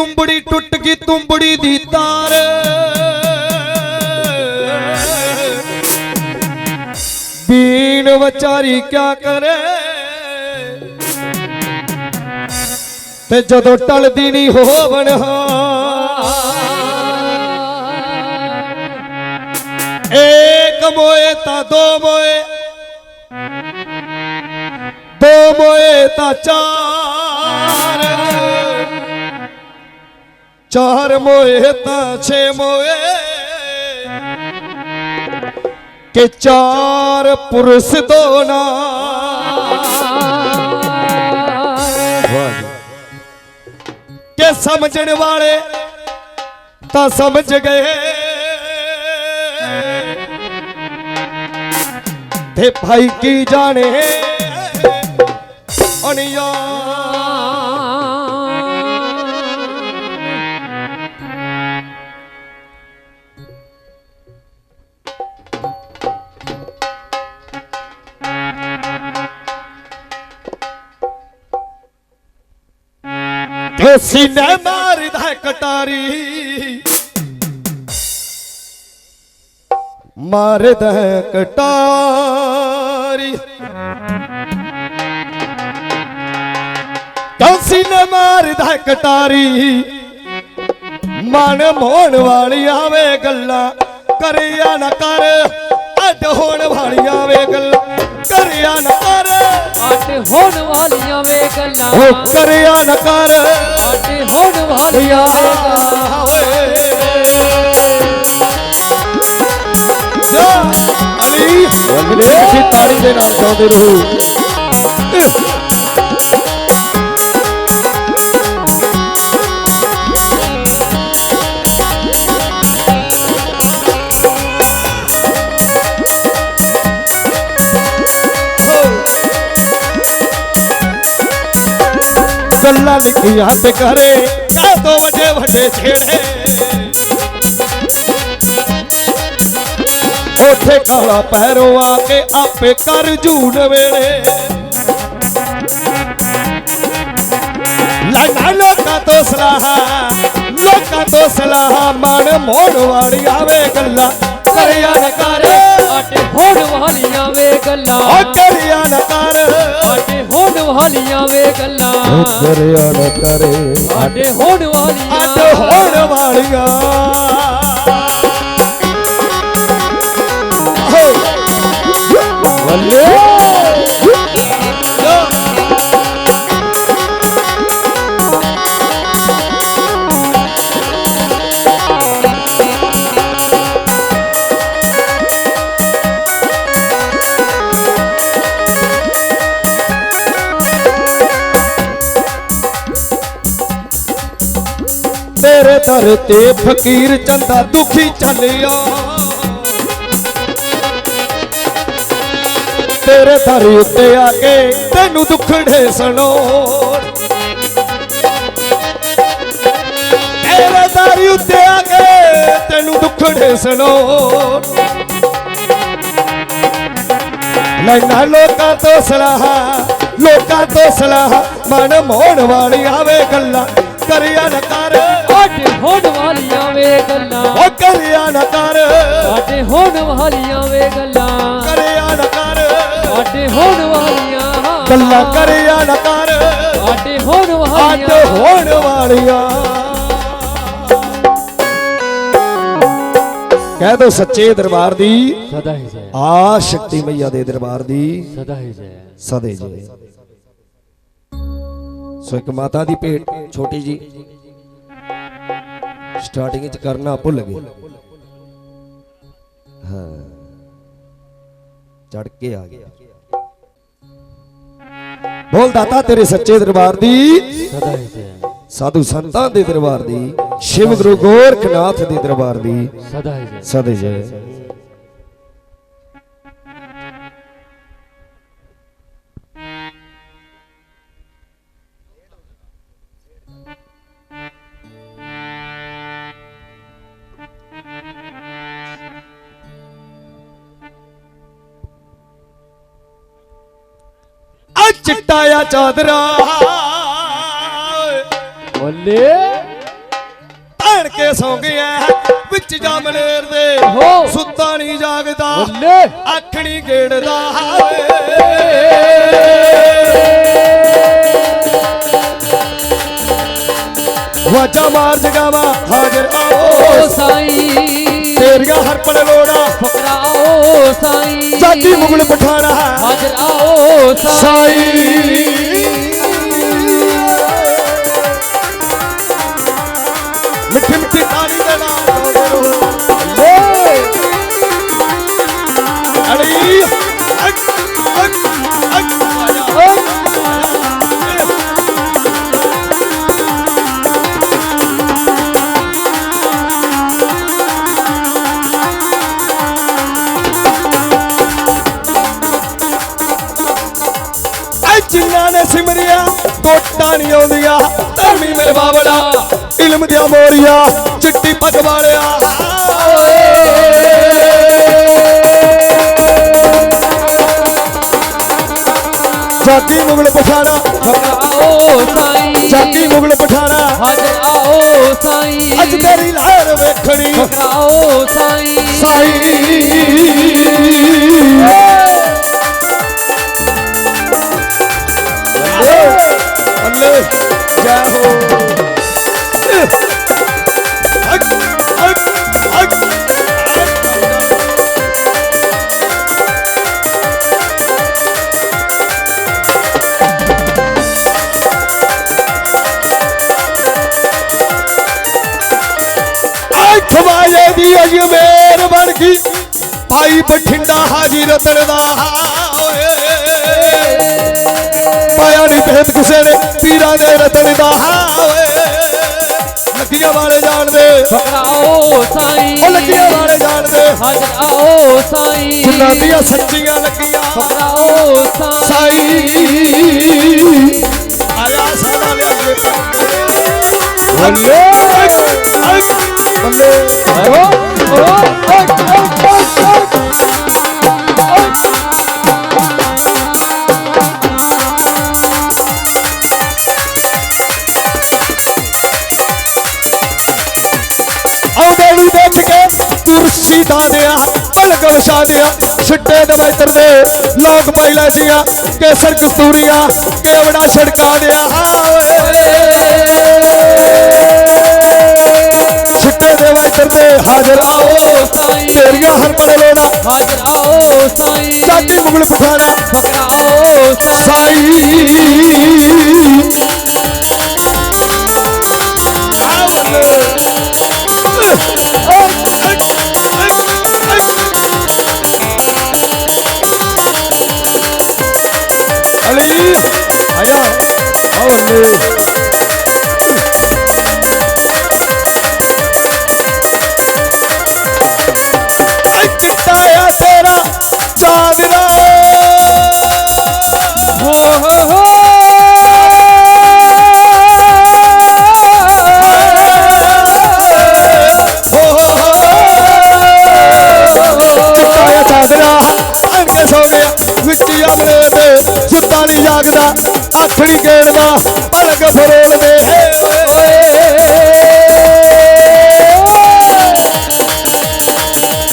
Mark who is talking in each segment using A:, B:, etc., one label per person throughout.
A: ਕਿ ਟੁੱਟ ਗਈ ਤੁੰਬੜੀ ਟੁੱਟ ਗਈ ਤੁੰਬੜੀ ਦੀ ਤਾਰ। ਬੀਨ ਵਿਚਾਰੀ ਕਿਆ ਕਰੇ? ਤੇ ਜਦੋਂ ਟਲਦੀ ਨਹੀਂ ਹੋਵਣ ਏਕ ਮੋਏ ਤਾਂ ਦੋ ਮੋਏ। ਦੋ ਮੋਏ ਤਾਂ ਚਾਰ ਚਾਰ ਮੋਏ ਤਾਂ ਛੇ ਮੋਏ ਕਿ ਚਾਰ ਪੁਰਸ਼ ਦੋ ਨਾ ਕਿ ਸਮਝਣ ਵਾਲੇ ਤਾਂ ਸਮਝ ਗਏ ਤੇ ਭਾਈ ਕੀ ਤੇ ਸੀਨੇ ਮਾਰਦਾ ਕਟਾਰੀ। ਮਾਰਦਾ ਕਟਾਰੀ। ਕੰਸੀ ਨੇ ਮਾਰਦਾ ਕਟਾਰੀ? ਮਨ ਮੋਹਣ ਵਾਲੀਆਂ ਵੇ ਗੱਲਾਂ ਕਰਿਆ ਨਾ ਕਰ। ਅੱਡ ਹੋਣ ਵਾਲੀਆਂ ਵੇ ਗੱਲਾਂ। ਕਰਿਆ ਨਾ ਕਰ।
B: ਅੱਡ ਹੋਣ ਵਾਲੀਆਂ ਵੇ ਗੱਲਾਂ।
A: ਉਹ ਕਰਿਆ ਨਾ ਕਰ।
B: ਅੱਡ ਹੋਣ ਵਾਲੀਆਂ ਵੇ ਗੱਲਾਂ।
A: ਓਏ ਜਾ ਅਲੀ। ਤੁਸੀਂ ਤਾੜੀ ਦੇ ਨਾਲ ਚਾਉਂਦੇ ਰਹੋ। ਗੱਲਾਂ ਲਿਖੀਆਂ ਤੇ ਕਰੇ ਕਾ ਤੋਂ ਵਜੇ ਵੱਡੇ ਛੇੜੇ। ਉਥੇ ਕਾਲਾ ਪੈਰੋ ਆ ਕੇ ਆਪੇ ਕਰ ਝੂਠ ਵੇਲੇ। ਲਾਈਨਾ ਲੋਕਾਂ ਤੋਂ ਸਲਾਹਾ। ਲੋਕਾਂ ਤੋਂ ਸਲਾਹਾ ਮਨ ਮੋੜ ਵਾਲੀ ਆਵੇ ਗੱਲਾਂ। ਕਰਿਆ ਨਾ ਕਰ
B: ਅੱਡ ਹੋਣ ਵਾਲੀਆਂ ਵੇ ਗੱਲਾਂ।
A: ਉਹ ਕਰਿਆ ਨਾ ਕਰ
B: ਅੱਡ ਹੋਣ ਵਾਲੀਆਂ ਵੇ ਗੱਲਾਂ।
A: ਕਰਿਆ ਨਾ ਕਰੇ
B: ਅੱਡ ਹੋਣ ਵਾਲੀਆਂ
A: ਅੱਡ ਹੋਣ ਵਾਲੀਆਂ। ਹੋ ਦਰ ਤੇ ਫਕੀਰ ਚੰਦਾ ਦੁਖੀ ਚੱਲਿਆ। ਤੇਰੇ ਦਰ ਉੱਤੇ ਆ ਕੇ ਤੈਨੂੰ ਦੁੱਖੜੇ ਸੁਣੋ ਤੇਰੇ ਦਰ ਉੱਤੇ ਆ ਕੇ ਤੈਨੂੰ ਦੁੱਖੜੇ ਸੁਣੋ ਲੈਣਾ ਲੋਕਾਂ ਤੋਂ ਸਲਾਹ, ਲੋਕਾਂ ਤੋਂ ਸਲਾਹ, ਮਨ ਮੋਹਣ ਵਾਲੀ ਆਵੇ ਗੱਲਾਂ। ਕਰਿਆ ਨਾ ਕਰ।
B: ਅੱਡ ਹੋਣ ਵਾਲੀਆਂ ਵੇ ਗੱਲਾਂ।
A: ਉਹ ਕਰਿਆ ਨਾ ਕਰ।
B: ਅੱਡ ਹੋਣ ਵਾਲੀਆਂ ਵੇ ਗੱਲਾਂ।
A: ਕਰਿਆ ਨਾ ਕਰ।
B: ਅੱਡ ਹੋਣ ਵਾਲੀਆਂ
A: ਗੱਲਾਂ ਕਰਿਆ ਨਾ ਕਰ।
B: ਅੱਡ ਹੋਣ ਵਾਲੀਆਂ
A: ਹੋਣ ਵਾਲੀਆਂ। ਕਹਿ ਦੋ ਸੱਚੇ ਦਰਬਾਰ ਦੀ।
B: ਸਦਾ ਹੀ ਜੈ।
A: ਆ ਸ਼ਕਤੀ ਮਈਆ ਦੇ ਦਰਬਾਰ ਦੀ।
B: ਸਦਾ ਹੀ ਜੈ।
A: ਸਦੇ ਜੀ। ਸੋ ਇੱਕ ਮਾਤਾ ਦੀ ਭੇਟ ਛੋਟੀ ਜੀ। ਸਟਾਰਟਿੰਗ ਵਿੱਚ ਕਰਨਾ ਭੁੱਲ ਗਏ। ਹਾਂ। ਚੜ ਕੇ ਆ ਗਿਆ। ਬੋਲ ਦਾਤਾ ਤੇਰੇ ਸੱਚੇ ਦਰਬਾਰ ਦੀ। ਸਾਧੂ ਸੰਤਾਂ ਦੇ ਦਰਬਾਰ ਦੀ। ਸ਼ਿਵ ਗੁਰੂ ਗੋਰਖਨਾਥ ਦੇ ਦਰਬਾਰ ਦੀ।
B: ਸਦਾ ਜੈ
A: ਸਦੇ ਜੈ ਚਿੱਟਾ ਆ ਚਾਦਰਾ।
B: ਬੋਲੇ।
A: ਧਾਣ ਕੇ ਸੌਂ ਗਿਆ ਵਿੱਚ ਜਮਲੇਰ ਦੇ।
B: ਹੋ।
A: ਸੁੱਤਾ ਨਹੀਂ ਜਾਗਦਾ
B: ਬੋਲੇ।
A: ਨਹੀਂ ਗੇੜਦਾ। ਵਾਜਾ ਮਾਰ ਜਗਾਵਾ ਹਾਜ਼ਰ
B: ਓ
A: ਆਓ
B: ਸਾਈਂ।
A: ਤੇਰੀਆਂ ਹਰ ਪਲ ਲੋੜਾ
B: ਸਾਈਂ।
A: ਜਾਤੀ ਮੁਗਲ ਪਠਾਣਾ।
B: ਹਾਜ਼ਰ ਆਓ ਸਾਈਂ।
A: ਸਾਈ। ਮਿੱਠੀ ਮਿੱਠੀ ਤਾਲੀ ਦੇ ਨਾਲ। ਨਹੀਂ ਆਉਂਦੀਆਂ ਧਰਮੀ ਮੇਰੇ ਬਾਬੜਾ ਇਲਮ ਦੀਆਂ ਮੋਰੀਆਂ ਚਿੱਟੀ ਪੱਗ ਵਾਲਿਆ। ਜਾਗੀ ਮੁਗਲ ਪਠਾਣਾ
B: ਫਕਰਾਓ ਸਾਈਂ।
A: ਜਾਗੀ ਮੁਗਲ ਪਠਾਣਾ।
B: ਹਾਜ਼ਰ ਆਓ ਸਾਈਂ।
A: ਅੱਜ ਤੇਰੀ ਲਹਿਰ ਵੇਖਣੀ।
B: ਫਕਰਾਓ ਸਾਈਂ।
A: ਸਾਈ। ਜੈ ਹੋ ਅੱਕ ਅੱਕ ਅੱਕ ਖਵਾਏ ਦੀ ਅਜਮੇਰ ਬਣ ਗਈ। ਭਾਈ ਬਠਿੰਡਾ ਹਾਜੀ ਰਤਨ ਦਾ ਓਏ। ਪਾਇਆ ਨਹੀਂ ਭੇਦ ਕਿਸੇ ਨੇ। ਪੀਰਾਂ ਦੇ ਰਤਨ ਦਾ ਲੱਗੀਆਂ ਵਾਲੇ ਜਾਣਦੇ
B: ਫਕਰਾਓ ਸਾਈਂ।
A: ਉਹ ਲੱਗੀਆਂ ਵਾਲੇ ਜਾਣਦੇ
B: ਹਾਜ਼ਰ ਆਓ ਸਾਈਂ।
A: ਜਿਨ੍ਹਾਂ ਦੀਆਂ ਸੱਚੀਆਂ ਲੱਗੀਆਂ।
B: ਫਕਰਾਓ ਸਾਈਂ।
A: ਸਾਈ। ਆਇਆ ਸਾਡਾ ਲਿਆਈਏ ਬੱਲੇ। ਬੱਲੇ।
B: ਓ ਓ ਓ
A: ਆਉਂਦੇ ਵਛਾ ਦਿਆ ਛਿੱਟੇ ਦੇ ਮੈਤਰ ਦੇ ਲੋਕ ਪਾਈਲਾ ਸੀਆਂ ਕੇਸਰ ਕਸਤੂਰੀਆਂ ਕੇਵੜਾ ਛੜਕਾ ਦਿਆ ਛਿੱਟੇ ਦੇ ਮੈਤਰ ਦੇ ਹਾਜ਼ਰ ਆਓ
B: ਸਾਈਂ
A: ਤੇਰੀਆਂ ਹਰ ਪਲ ਲੋੜਾ।
B: ਹਾਜ਼ਰ ਆਓ ਸਾਈਂ
A: ਚਾਟੀ ਮੁਗਲ ਪਠਾਣਾ
B: ਫਕਰਾਓ ਸਾਈਂ।
A: ਜਾਗਦਾ ਅੱਖ ਨਹੀਂ ਗੇੜਦਾ ਪਲਕ ਫਰੋਲ ਦੇ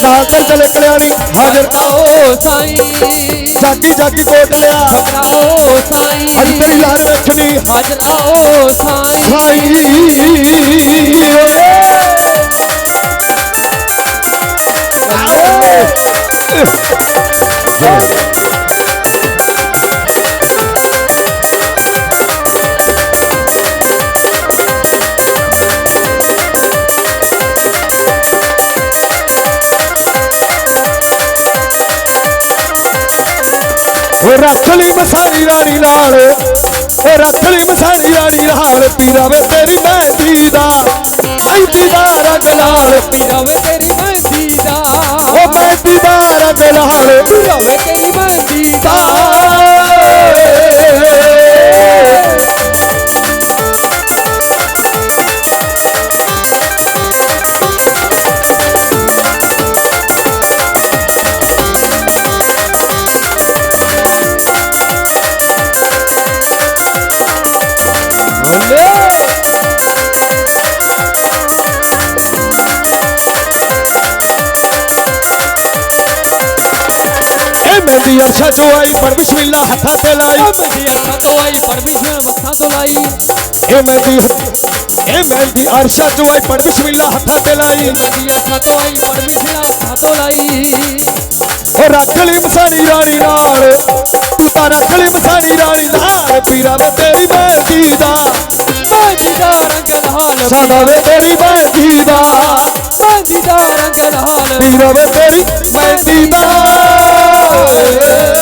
A: ਨਾਲ ਤੇ ਚਲੇ ਕਲਿਆਣੀ ਹਾਜ਼ਰ
B: ਆਓ ਸਾਈਂ
A: ਜਾਗੀ ਜਾਗੀ ਕੋਟ ਲਿਆ
B: ਫਕਰਾਓ ਸਾਈਂ
A: ਅੱਜ ਤੇਰੀ ਲਹਿਰ ਵੇਖਣੀ
B: ਹਾਜ਼ਰ ਆਓ ਸਾਈਂ
A: ਸਾਈ ਉਹ ਰੱਖ ਲਈ ਮਸਾਣੀ ਰਾਣੀ ਨਾਲ। ਉਹ ਰੱਖ ਲਈ ਮਸਾਣੀ ਰਾਣੀ ਨਾਲ ਪੀਰਾ ਵੇ ਤੇਰੀ ਮਹਿੰਦੀ ਦਾ। ਮਹਿੰਦੀ ਦਾ ਰੰਗ ਲਾਲ।
B: ਪੀਰਾਵੇ ਤੇਰੀ ਮਹਿੰਦੀ ਦਾ।
A: ਉਹ ਮਹਿੰਦੀ ਦਾ ਰੰਗ ਲਾਲ।
B: ਪੀਰਾਵੇ ਤੇਰੀ ਮਹਿੰਦੀ ਦਾ।
A: ਮਹਿੰਦੀ ਅਰਸ਼ਾ ਜੋ ਆਈ ਪਰ ਬਿਸਮਿਲ੍ਲਾ ਹੱਥਾਂ ਤੇ ਲਾਈ।
B: ਮੰਦੀ ਅੱਖਾਂ ਤੋਂ ਆਈ ਪਰਮੇਸ਼ਰ ਮੱਥਾਂ ਤੋਂ ਲਾਈ।
A: ਇਹ ਮਹਿੰਦੀ ਇਹ ਮਹਿੰਦੀ ਅਰਸ਼ਾ ਜੋ ਆਈ ਪਰ ਬਿਸਮਿਲ੍ਲਾ ਹੱਥਾਂ ਤੇ ਲਾਈ।
B: ਮੰਦੀ ਅੱਖਾਂ ਤੋਂ ਆਈ ਪਰਮੇਸ਼ਰ ਹੱਥਾਂ ਤੋਂ ਲਾਈ।
A: ਉਹ ਰੱਖ ਲਈ ਮਸਾਣੀ ਰਾਣੀ ਨਾਲ। ਤੂੰ ਤਾਂ ਰੱਖ ਲਈ ਮਸਾਣੀ ਰਾਣੀ ਨਾਲ। ਪੀਰਾ ਵੇ ਤੇਰੀ ਮਹਿੰਦੀ ਦਾ।
B: ਮੰਦੀ ਦਾ ਰੰਗ ਲਾਲ
A: ਸਾਦਾ ਵੇ ਤੇਰੀ ਮਹਿੰਦੀ ਦਾ।
B: ਮੰਦੀ ਦਾ ਰੰਗ ਲਾਲ
A: ਪੀਰਾ ਵੇ ਤੇਰੀ ਮਹਿੰਦੀ ਦਾ। Yeah.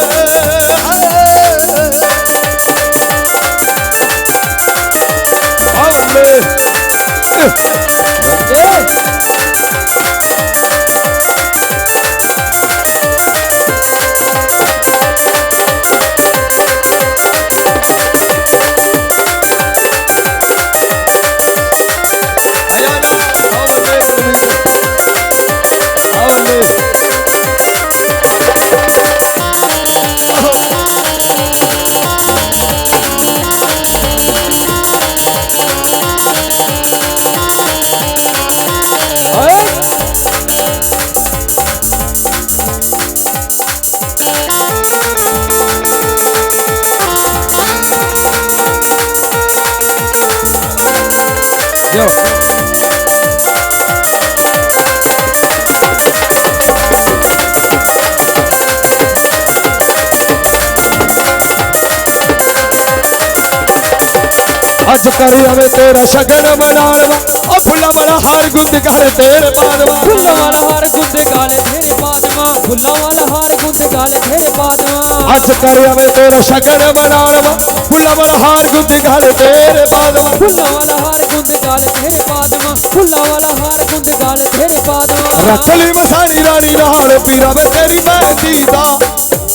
A: ਅੱਜ ਕਰ ਆਵੇ ਤੇਰਾ ਸ਼ਗਨ ਮਨਾਲਵਾ ਉਹ ਫੁੱਲਾ ਵਾਲਾ ਹਾਰ ਗੁੰਦ ਕਰ ਤੇਰੇ ਪਾਦਵਾ
B: ਫੁੱਲਾਂ ਵਾਲਾ ਹਾਰ ਗੁੰਦ ਗਾਲੇ ਤੇਰੇ ਪਾਦਮਾ ਫੁੱਲਾਂ ਵਾਲਾ ਹਾਰ ਗੁੰਦ ਗਾਲੇ ਤੇਰੇ ਪਾਦਮਾ
A: ਅੱਜ ਕਰ ਆਵੇ ਤੇਰਾ ਸ਼ਗਨ ਮਨਾਲਵਾ ਫੁੱਲਾ ਵਾਲਾ ਹਾਰ ਗੁੰਦ ਕਰ ਤੇਰੇ ਪਾਦਵਾ
B: ਫੁੱਲਾਂ ਵਾਲਾ ਹਾਰ ਗੁੰਦ ਗਾਲੇ ਤੇਰੇ ਪਾਦਮਾ ਫੁੱਲਾਂ ਵਾਲਾ ਹਾਰ ਗੁੰਦ ਗਾਲੇ ਤੇਰੇ ਪਾਦਮਾ
A: ਰੱਖ ਲਈ ਮਸਾਣੀ ਰਾਣੀ ਨਾਲ ਪੀਰਾ ਵੇ ਤੇਰੀ ਮਹਿੰਦੀ ਦਾ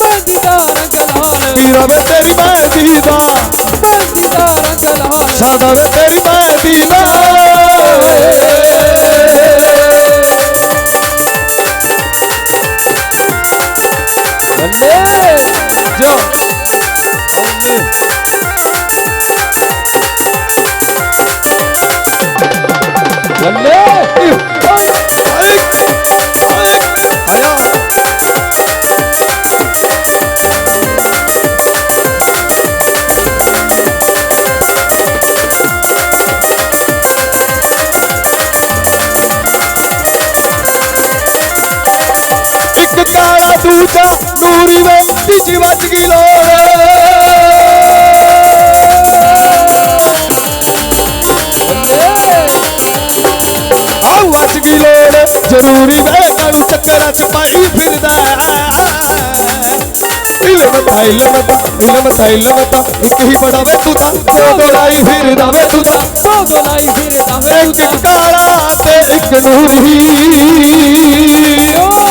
B: ਮੰਦੀ ਦਾ ਰੰਗ ਲਾਲ
A: ਪੀਰਾ ਵੇ ਤੇਰੀ ਮਹਿੰਦੀ ਦਾ
B: ਮੰਦੀ ਦਾ ਰੰਗ
A: ਇਲਮ ਤਾ ਇਲਮ ਤਾ ਇਲਮ ਤਾ ਇਲਮ ਤਾ ਇੱਕ ਹੀ ਬੜਾ ਵੇ ਤੂੰ ਤਾਂ ਦੋ ਦੋ ਲਾਈ ਫਿਰਦਾ ਵੇ ਤੂੰ ਤਾਂ
B: ਦੋ ਦੋ ਲਾਈ ਫਿਰਦਾ ਵੇ ਤੂੰ
A: ਇੱਕ ਕਾਲਾ ਤੇ ਇੱਕ ਨੂਰੀ।
B: ਓਏ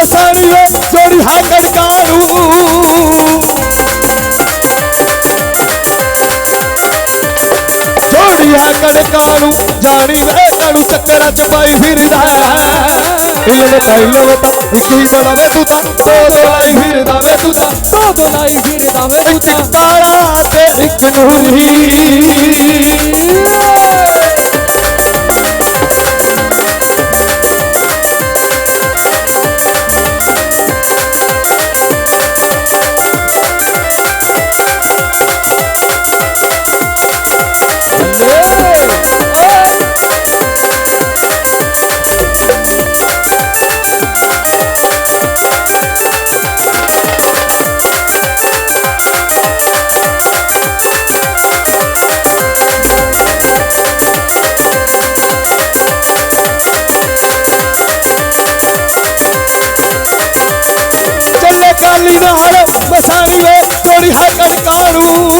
A: ਨਾਲ ਮਸਾਣੀ ਵੇ ਜੋੜੀ ਹਾਕਰ ਕਾਲੂ ਜੋੜੀ ਹਾਕਰ ਕਾਲੂ ਜਾਣੀ ਵੇ ਕਾਲੂ ਚੱਕਰਾਂ ਚ ਪਾਈ ਫਿਰਦਾ ਇਲਮ ਤਾ ਇਲਮ ਤਾ ਇੱਕ ਹੀ ਬੜਾ ਵੇ ਤੂੰ ਤਾਂ ਹੈ ਕਣਕਾਣੂ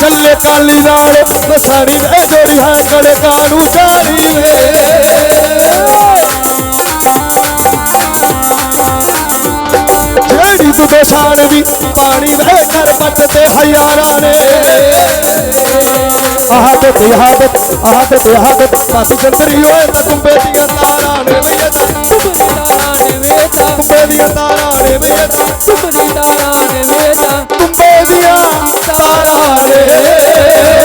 A: ਚੱਲੇ ਕਾਲੀ ਨਾਲ ਵਸਾਣੀ ਵੇ ਜੋੜੀ ਹੈ ਕਣਕਾਣੂ ਜਾਣੀ ਵੇ ਜਿਹੜੀ ਤੂੰ ਦੋਸ਼ਾਨ ਵੀ ਪਾਣੀ ਵੇ ਕਰ ਪੱਟ ਤੇ ਹਜ਼ਾਰਾਂ ਨੇ ਆਦਤ ਆਦਤ ਆਦਤ ਆਦਤ। ਸਾਡੀ ਚੰਦਰੀ ਓਏ ਤਾਂ ਕੁੰਬੇ ਦੀਆਂ ਤਾਰਾਂ ਨੇ ਵੀ ਇਹ ਤਾਂ।
B: ਤੁਮਰੀ ਤਾਰਾਂ ਨੇ ਵੇਚਾ
A: ਕੁੰਬੇ ਦੀਆਂ ਤਾਰਾਂ ਨੇ ਵੀ ਇਹ ਤਾਂ।
B: ਤੁਮਰੀ ਤਾਰਾਂ ਨੇ ਵੇਚਾ
A: ਕੁੰਬੇ ਦੀਆਂ ਤਾਰਾਂ ਨੇ।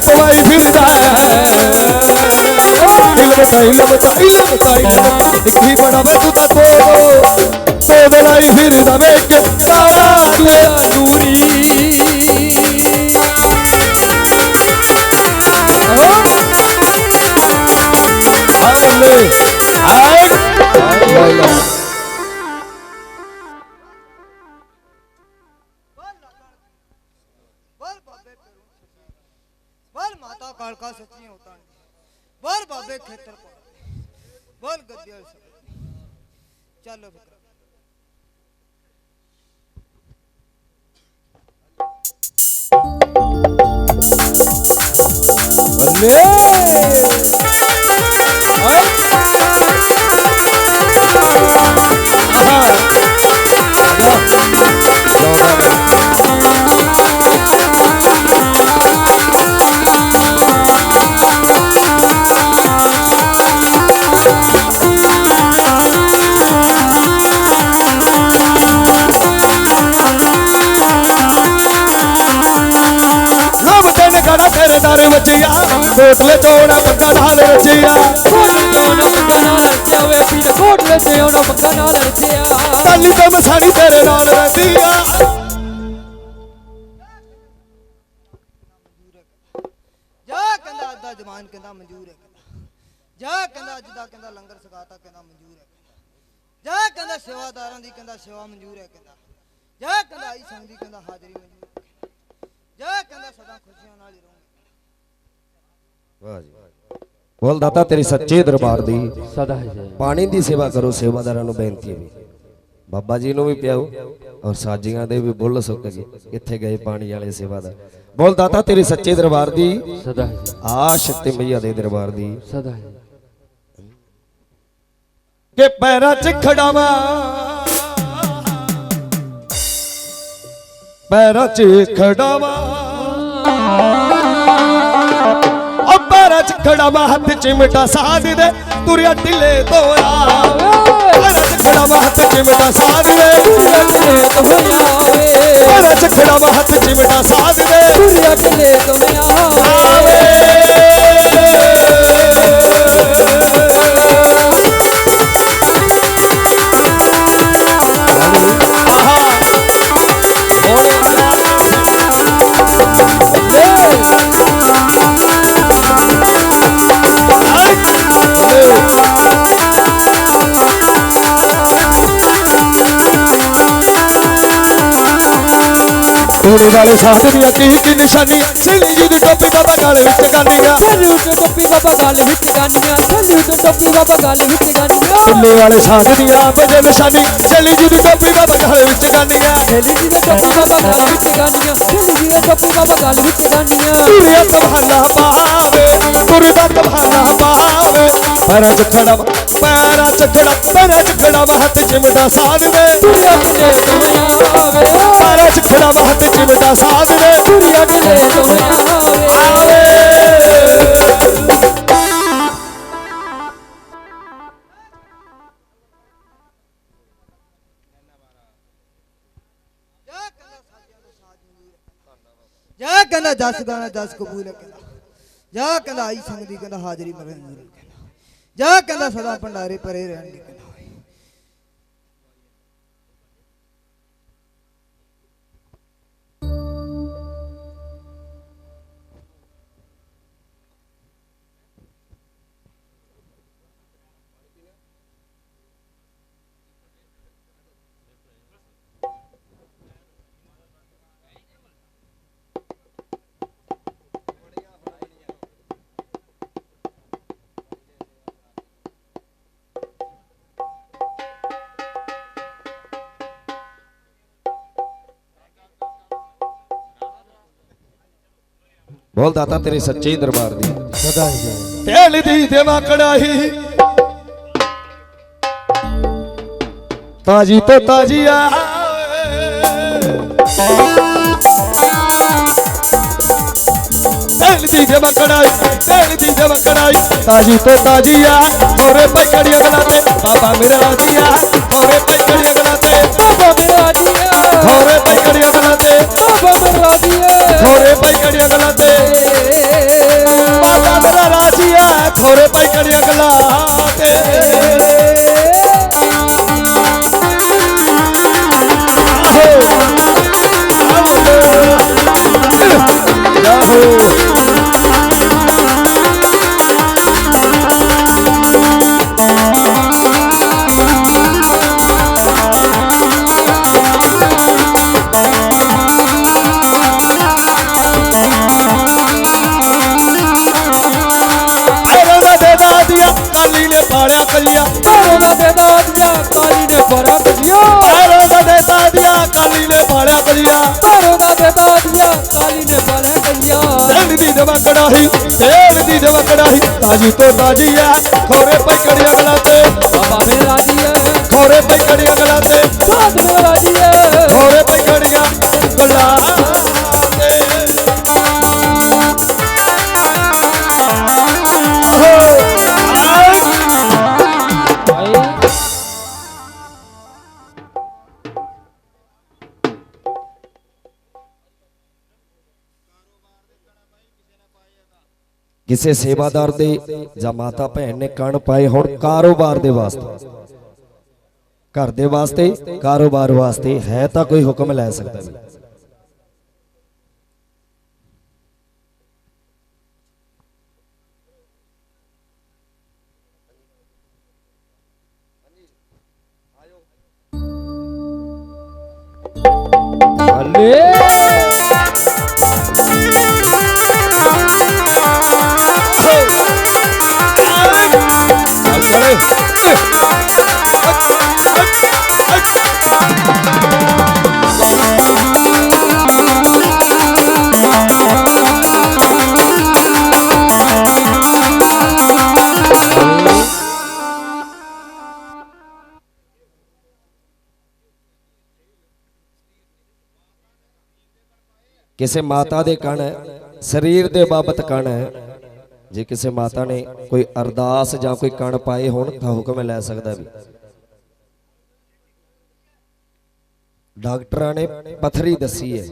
A: ਪਵਾਈ ਫਿਰਦਾ ਇਲਮ ਤਾਂ ਇਲਮ ਤਾਂ ਇਲਮ ਤਾਂ ਇਲਮ ਇੱਕੀ ਤੂੰ ਤਾਂ ਤੋ ਫਿਰਦਾ ਵੇ ਕਿ ਤਾਰਾ
C: ਬੱਲੇ
A: ਕੋਟਲੇ ਚੋਣਾ ਪੱਕਾ ਢਾਲ ਰਚਿਆ
B: ਕੋਟ ਜਾਣਾ ਪੱਕਾ ਨਾਲ ਰਚਿਆ ਵੇ ਪੀਰ ਕੋਟ ਲੈ ਜਾਣਾ ਪੱਕਾ ਨਾਲ ਰਚਿਆ
A: ਤਾਲੀ ਤੇ ਮਸਾਣੀ ਤੇਰੇ ਨਾਲ ਰਹਿੰਦੀ ਆ।
C: ਜਾ ਕਹਿੰਦਾ ਅੱਧਾ ਜਮਾਨ ਕਹਿੰਦਾ ਮਨਜ਼ੂਰ ਹੈ ਕਹਿੰਦਾ। ਜਾ ਕਹਿੰਦਾ ਅੱਜ ਦਾ ਕਹਿੰਦਾ ਲੰਗਰ ਸਕਾਤਾ ਕਹਿੰਦਾ ਮਨਜ਼ੂਰ ਹੈ ਕਹਿੰਦਾ। ਜਾ ਕਹਿੰਦਾ ਸੇਵਾਦਾਰਾਂ ਦੀ ਕਹਿੰਦਾ ਸੇਵਾ ਮਨਜ਼ੂਰ ਹੈ ਕਹਿੰਦਾ। ਜਾ ਕਹਿੰਦਾ ਆਈ ਸੰਗ ਦੀ ਕਹਿੰਦਾ ਹਾਜ਼ਰੀ ਮਨਜ਼ੂਰ। ਜਾ ਕਹਿੰਦਾ ਸਦਾ ਖੁਸ਼ੀਆਂ ਨਾਲ ਹੀ ਰਹੂੰਗਾ।
A: ਵਾਹ ਜੀ ਬੋਲ ਦਾਤਾ ਤੇਰੀ ਸੱਚੇ ਦਰਬਾਰ ਦੀ
B: ਸਦਾ ਹੈ
A: ਪਾਣੀ ਦੀ ਸੇਵਾ ਕਰੋ ਸੇਵਾਦਾਰਾਂ ਨੂੰ ਬੇਨਤੀ ਹੈ। ਬਾਬਾ ਜੀ ਨੂੰ ਵੀ ਪਿਆਓ ਔਰ ਸਾਜੀਆਂ ਦੇ ਵੀ ਬੁੱਲ ਸੁੱਕ ਗਏ। ਕਿੱਥੇ ਗਏ ਪਾਣੀ ਵਾਲੇ ਸੇਵਾਦਾਰ। ਬੋਲ ਦਾਤਾ ਤੇਰੀ ਸੱਚੇ ਦਰਬਾਰ ਦੀ
B: ਸਦਾ ਹੈ
A: ਆ ਸ਼ਕਤੀ ਮਈਆ ਦੇ ਦਰਬਾਰ ਦੀ।
B: ਸਦਾ ਹੈ
A: ਕਿ ਪੈਰਾਂ 'ਚ ਖੜਾਵਾ ਪੈਰਾਂ 'ਚ ਖੜਾਵਾ। ਉਹ ਪੈਰਾਂ 'ਚ ਖੜਾਵਾ ਹੱਥ ਚਿਮਟਾ ਸਾਧ ਦੇ, ਤੁਰਿਆ ਢਿੱਲੇ ਤੋਰਾ ਪੈਰਾਂ 'ਚ ਖੜਾਵਾ ਹੱਥ ਚਿਮਟਾ ਸਾਧ ਦੇ,
B: ਤੁਰਿਆ ਤੋਂ ਹੋਇਆ ਵੇ
A: ਪੈਰਾਂ 'ਚ ਖੜਾਵਾ ਹੱਥ ਚਿਮਟਾ ਸਾਧ ਦੇ,
B: ਤੁਰਿਆ ਢਿੱਲੇ ਤੋਂ
A: ਸੋਨੇ ਵਾਲੇ ਸਾਧ ਦੀਆਂ ਕੀ ਕੀ ਨਿਸ਼ਾਨੀ ਸੇਲੀ ਜੀ ਦੀ ਟੋਪੀ ਬਾਬਾ ਗਾਲੇ ਵਿੱਚ ਗਾਨੀਆਂ।
B: ਥੱਲੇ ਉੱਤੇ ਟੋਪੀ ਬਾਬਾ ਗੱਲ ਵਿੱਚ ਗਾਨੀਆਂ। ਥੱਲੇ ਉੱਤੇ ਟੋਪੀ ਬਾਬਾ ਗੱਲ ਵਿੱਚ ਗਾਨੀਆਂ।
A: ਸੋਨੇ ਵਾਲੇ ਸਾਧ ਦੀਆਂ ਵਜੇ ਨਿਸ਼ਾਨੀ। ਸੇਲੀ ਜੀ ਦੀ ਟੋਪੀ ਬਾਬਾ ਗਾਲੇ ਵਿੱਚ ਗਾਨੀਆਂ।
B: ਥੱਲੇ ਜੀ ਦੇ ਟੋਪੀ ਬਾਬਾ ਗੱਲ ਵਿੱਚ ਗਾਨੀਆਂ। ਥੱਲੇ ਜੀ ਦੇ ਟੋਪੀ ਬਾਬਾ ਗੱਲ ਵਿੱਚ ਗਾਨੀਆਂ।
A: ਤੁਰਿਆ ਕਮਾਨਾ ਪਾਵੇ। ਤੁਰਦਾ ਕਮਾਨਾ ਪਾਵੇ ਪੈਰਾਂ 'ਚ ਖੜਾ ਪੈਰਾਂ 'ਚ ਖੜਾ ਪੈਰਾਂ 'ਚ ਖੜਾ ਵਾ ਹੱਥ ਚਿਮਟਾ ਸਾਧ ਦੇ
B: ਤੁਰਿਆ ਕਿਲੇ ਦੋਇਆ ਆਵੇ।
A: ਪੈਰਾਂ 'ਚ ਖੜਾ ਵਾ ਹੱਥ ਚਿਮਟਾ ਸਾਧ ਦੇ
B: ਤੁਰਿਆ ਕਿਲੇ ਦੋਇਆ ਆਵੇ।
A: ਆਵੇ।
C: ਜਾ ਕਹਿੰਦਾ ਦਾ ਜਸ ਗਾਣਾ ਜਸ ਕਬੂਲ ਹੈ ਕਹਿੰਦਾ ਜਾ ਕਹਿੰਦਾ ਆਈ ਸੰਗ ਦੀ ਕਹਿੰਦਾ ਹਾਜ਼ਰੀ ਮਰਨ ਹੈ ਕਹਿੰਦਾ ਜਾ ਕਹਿੰਦਾ ਸਦਾ ਭੰਡਾਰੇ ਪਰੇ ਰਹਿਣ ਦੀ ਕਹਿੰਦਾ
A: ਬੋਲ ਦਾਤਾ ਤੇਰੇ ਸੱਚੇ ਦਰਬਾਰ ਦੀ ਤੇਲ ਦੀ ਦੇਵਾ ਕੜਾਹੀ ਤਾਜੀ ਤੋਂ ਤਾਜੀ ਆ ਤੇਲ ਦੀ ਦੇਵਾ ਕੜਾਹੀ ਤੇਲ ਦੀ ਦੇਵਾ ਕੜਾਹੀ ਤਾਜੀ ਤੋਂ ਤਾਜੀ ਆ ਹੋਰੇ ਪਈ ਕੜੀਆਂ ਗਲਾ ਤੇ ਬਾਬਾ ਮੇਰਾ ਰਾਜੀ ਆ ਪਈ ਕੜੀਆਂ ਗਲਾ ਤੇ।
B: ਬਾਬਾ ਮੇਰਾ
A: ਰਾਜੀ ਆ ਖੋਰੇ ਪਾਈ ਕੜੀਆਂ ਗਲਾ ਤੇ। ਜਵਾ ਕੜਾਹੀ ਤੇਲ ਦੀ ਜਵਾ ਕੜਾਹੀ ਤਾਜੀ ਤੋਂ ਤਾਜੀ ਆ ਖੋਰੇ ਪਈ ਕੜੀਆਂ ਗਲਾ ਤੇ।
B: ਬਾਬਾ ਮੇਰਾ ਜੀਆ
A: ਖੋਰੇ ਕਿਸੇ ਸੇਵਾਦਾਰ ਦੇ ਜਾਂ ਮਾਤਾ ਭੈਣ ਨੇ ਕਣ ਪਾਏ ਹੁਣ ਕਾਰੋਬਾਰ ਦੇ ਵਾਸਤੇ। ਘਰ ਦੇ ਵਾਸਤੇ, ਕਾਰੋਬਾਰ ਵਾਸਤੇ ਹੈ ਤਾਂ ਕੋਈ ਹੁਕਮ ਲੈ ਸਕਦਾ ਵੀ
B: ਹਲੇ
A: ਕਿਸੇ ਮਾਤਾ ਦੇ ਕਣ ਸਰੀਰ ਦੇ ਬਾਬਤ ਕਣ ਹੈ। ਜੇ ਕਿਸੇ ਮਾਤਾ ਨੇ ਕੋਈ ਅਰਦਾਸ ਜਾਂ ਕੋਈ ਕਣ ਪਾਏ ਹੋਣ ਤਾਂ ਹੁਕਮ ਲੈ ਸਕਦਾ ਵੀ। ਡਾਕਟਰਾਂ ਨੇ ਪਥਰੀ ਦੱਸੀ ਹੈ।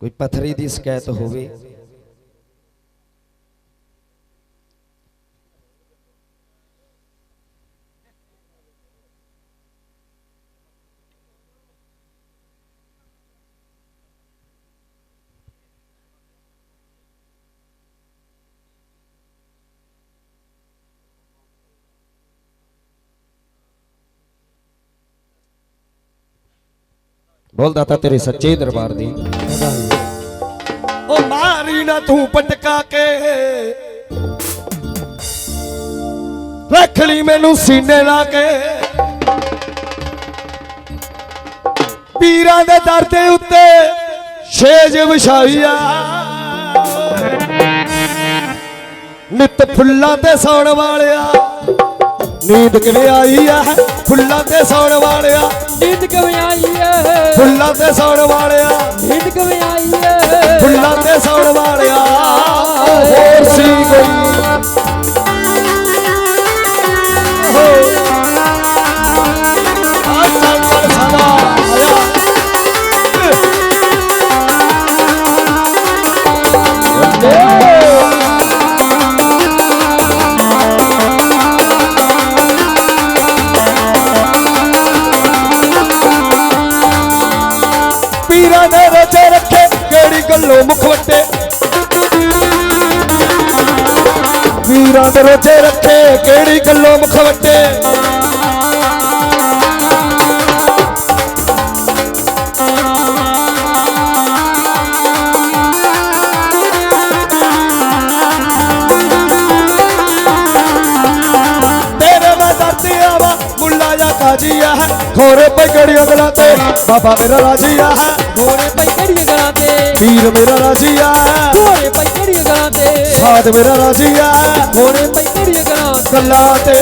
A: ਕੋਈ ਪਥਰੀ ਦੀ ਸ਼ਿਕਾਇਤ ਹੋਵੇ। ਬੋਲਦਾ ਤਾਂ ਤੇਰੇ ਸੱਚੇ ਦਰਬਾਰ ਦੀ।
B: ਸਦਾ
A: ਉਹ ਮਾਰੀ ਨਾ ਤੂੰ ਪਟਕਾ ਕੇ। ਰੱਖ ਲਈ ਮੈਨੂੰ ਸੀਨੇ ਲਾ ਕੇ। ਪੀਰਾਂ ਦੇ ਦਰ ਦੇ ਉੱਤੇ ਛੇਜ ਵਿਛਾਈਆ। ਨਿਤ ਫੁੱਲਾਂ ਤੇ ਸੌਣ ਵਾਲਿਆ। ਨੀਂਦ ਕਿਵੇਂ ਆਈ ਆ? ਫੁੱਲਾਂ ਤੇ ਸੌਣ ਵਾਲਿਆ।
B: ਨੀਂਦ ਕਿਵੇਂ ਆਈ ਏ?
A: ਫੁੱਲਾਂ ਤੇ ਸੌਣ ਵਾਲਿਆ।
B: ਨੀਂਦ ਕਿਵੇਂ ਆਈ ਏ?
A: ਫੁੱਲਾਂ ਤੇ ਸੌਣ ਵਾਲਿਆ। ਹੋਰ ਸੀ ਕੋਈ? ਹੋ ਕਿਹੜੀ ਗੱਲੋਂ ਮੁਖ ਦੇ ਰੋਜੇ ਰੱਖੇ, ਕਿਹੜੀ ਗੱਲੋਂ ਮੁਖ ਵੱਟੇ? ਤੇਰੇ ਮੈਂ ਦਰਦੀ ਆਵਾ ਮੁੱਲਾ ਜਾਂ ਕਾਜੀਆ ਹੈ। ਖੋਰੇ ਪਗੜੀ ਅਗਲਾ ਤੇ ਬਾਬਾ ਮੇਰਾ ਰਾਜੀਆ ਹੈ।
B: ਘੋੜੇ
A: ਪੀਰ ਮੇਰਾ ਰਾਜੀਆ
B: ਘੋੜੇ ਪਈ ਕਿਹੜੀਆਂ ਗਲਾਂ ਤੇ?
A: ਸਾਧ ਮੇਰਾ ਰਾਜੀਆ
B: ਘੋੜੇ ਪਈ ਕਿਹੜੀਆਂ ਗਲਾਂ
A: ਗੱਲਾਂ ਤੇ।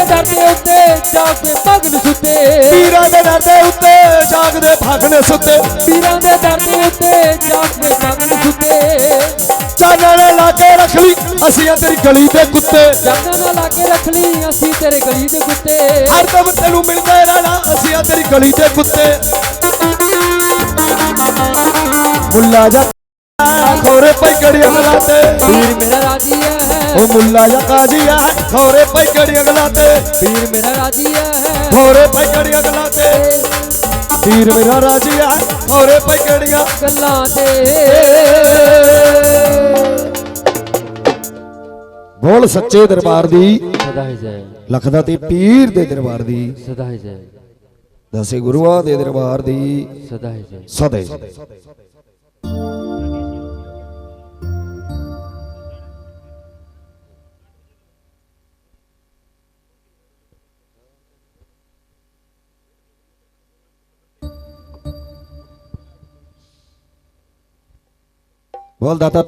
A: ਦੇ ਦਰ ਦੇ ਉੱਤੇ
B: ਜਾ ਕੇ ਭਗਨ ਸੁੱਤੇ।
A: ਪੀਰਾਂ ਦੇ ਦਰ ਦੇ ਉੱਤੇ ਜਾਗਦੇ ਭਾਗਣੇ ਸੁੱਤੇ।
B: ਪੀਰਾਂ ਦੇ ਦਰ ਦੇ ਉੱਤੇ ਜਾ ਕੇ ਭਗਨ ਸੁੱਤੇ।
A: ਚਾਨਣ ਲਾ ਕੇ ਰੱਖ ਲਈ ਅਸੀਂ ਆ ਤੇਰੀ ਗਲੀ ਦੇ ਕੁੱਤੇ।
B: ਨਾਲ ਲਾ ਕੇ ਰੱਖ ਲਈ ਅਸੀਂ ਤੇਰੇ ਗਲੀ ਦੇ ਕੁੱਤੇ।
A: ਹਰ ਦਮ ਤੈਨੂੰ ਮਿਲਦੇ ਰਹਿਣਾ ਅਸੀਂ ਆ ਤੇਰੀ ਗਲੀ ਦੇ ਕੁੱਤੇ। ਮੁੱਲਾ ਜਾ ਖੋਰੇ ਪਈ ਗੜੀ ਅਗਲਾ ਤੇ
B: ਪੀਰ ਮੇਰਾ ਰਾਜੀ ਹੈ।
A: ਉਹ ਮੁੱਲਾ ਜਾ ਕਾਜੀਆ ਖੋਰੇ ਪਈ ਗੜੀ ਅਗਲਾ ਤੇ।
B: ਪੀਰ ਮੇਰਾ ਰਾਜੀ ਹੈ
A: ਖੋਰੇ ਪਈ ਗੜੀ ਅਗਲਾ ਤੇ। ਪੀਰ ਮੇਰਾ ਰਾਜੀਆ ਖੋਰੇ ਪਈ ਗੜੀਆਂ
B: ਗੱਲਾਂ ਤੇ।
A: ਬੋਲ ਸੱਚੇ ਦਰਬਾਰ ਦੀ
B: ਸਦਾ ਹੀ ਜੈ।
A: ਲਖਦਾ ਤੇ ਪੀਰ ਦੇ ਦਰਬਾਰ ਦੀ।
B: ਸਦਾ ਹੀ ਜੈ।
A: ਦਸੇ ਗੁਰੂਆਂ ਦੇ ਦਰਬਾਰ ਦੀ।
B: ਸਦਾ ਹੀ ਜੈ।
A: ਸਦੇ ਬੋਲ ਦਾਤਾ ਤੇਰੀ